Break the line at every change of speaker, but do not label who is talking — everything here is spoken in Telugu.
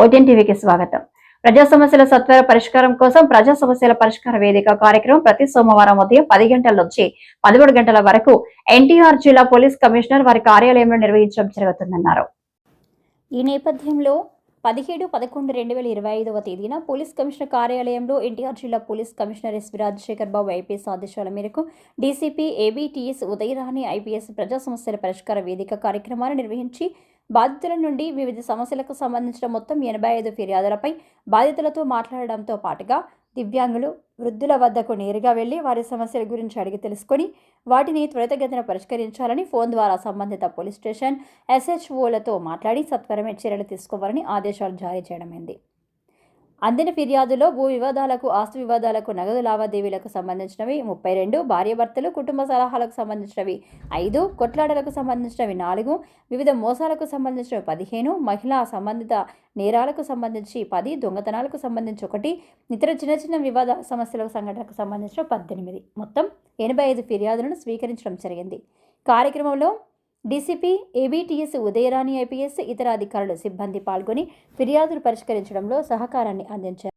ఓటీఎన్ టీవీకి స్వాగతం. ప్రజా సమస్యల సత్వర పరిష్కారం కోసం ప్రజా సమస్యల పరిష్కార వేదిక కార్యక్రమం ప్రతి సోమవారం ఉదయం పది గంటల నుంచి పదమూడు గంటల వరకు ఎన్టీఆర్ జిల్లా పోలీస్ కమిషనర్ వారి కార్యాలయంలో నిర్వహించడం జరుగుతుందన్నారు.
ఈ నేపథ్యంలో పదిహేడు పదకొండు రెండు వేల ఇరవై ఐదవ తేదీన పోలీస్ కమిషనర్ కార్యాలయంలో ఎన్టీఆర్ జిల్లా police commissioner S Rajasekhar Babu IPS ఆదేశాల మేరకు డీసీపీ ఏబీటీఎస్ ఉదయరాణి ఐపీఎస్ ప్రజా సమస్యల పరిష్కార వేదిక కార్యక్రమాన్ని నిర్వహించి బాధితుల నుండి వివిధ సమస్యలకు సంబంధించిన మొత్తం ఎనభై ఐదు ఫిర్యాదులపై బాధితులతో మాట్లాడడంతో పాటుగా దివ్యాంగులు వృద్ధుల వద్దకు నేరుగా వెళ్ళి వారి సమస్యల గురించి అడిగి తెలుసుకొని వాటిని త్వరితగతిన పరిష్కరించాలని ఫోన్ ద్వారా సంబంధిత పోలీస్ స్టేషన్ ఎస్హెచ్ఓలతో మాట్లాడి సత్వరమే చర్యలు తీసుకోవాలని ఆదేశాలు జారీ చేయడమైంది. అందిన ఫిర్యాదులో భూ వివాదాలకు ఆస్తి వివాదాలకు నగదు లావాదేవీలకు సంబంధించినవి ముప్పై రెండు భార్యాభర్తలు కుటుంబ సలహాలకు సంబంధించినవి ఐదు కొట్లాడలకు సంబంధించినవి నాలుగు వివిధ మోసాలకు సంబంధించినవి పదిహేను మహిళా సంబంధిత నేరాలకు సంబంధించి పది దొంగతనాలకు సంబంధించి ఒకటి ఇతర చిన్న చిన్న వివాద సమస్యల సంఘటనకు సంబంధించిన పద్దెనిమిది. మొత్తం ఎనభై ఐదు ఫిర్యాదులను స్వీకరించడం జరిగింది. కార్యక్రమంలో డీసీపీ ఏబీటీఎస్ ఉదయరాణి ఐపీఎస్ ఇతర అధికారులు సిబ్బంది పాల్గొని ఫిర్యాదులు పరిష్కరించడంలో సహకారాన్ని అందించారు.